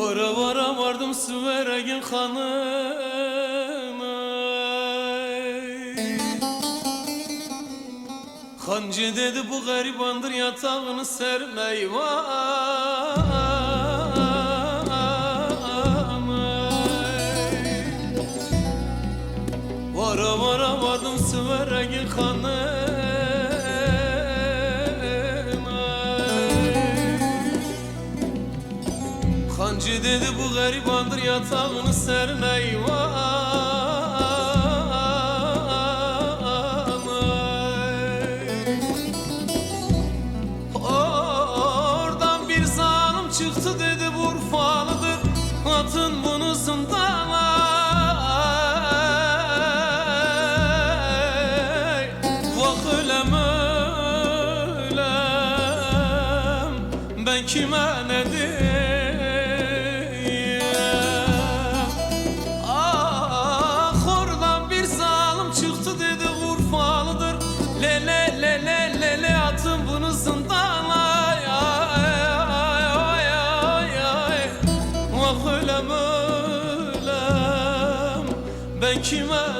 Vara vara vardım Süveregin hanına Hancı dedi bu garibandır yatağını serme Vara vara vardım Süveregin hanına Hancı dedi bu garibandır yatağını serme Oradan bir zalim çıktı dedi bu Urfalıdır Atın bunu zindana. Vah Ben kime ne kime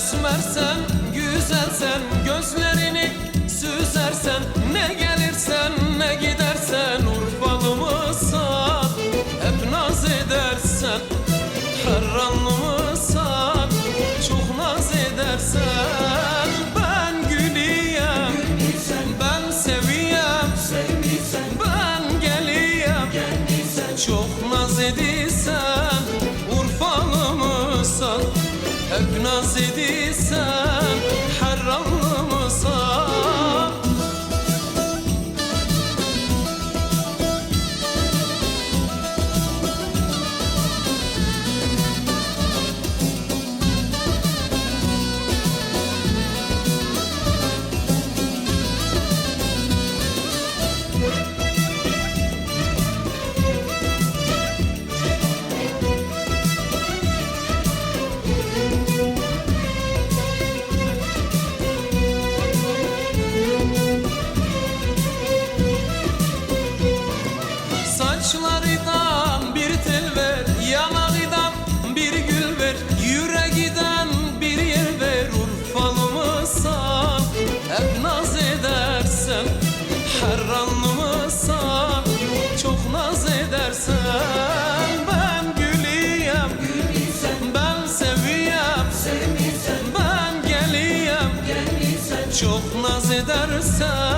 esmersen, güzelsen Gözlerini süzersen Ne gelirsen, ne gidersen Urfalı mısın? Hep naz edersen Harranlı mısın? Çok naz edersen Ben gülüyem Ben seviyem Ben geliyem Çok naz ediysen edersen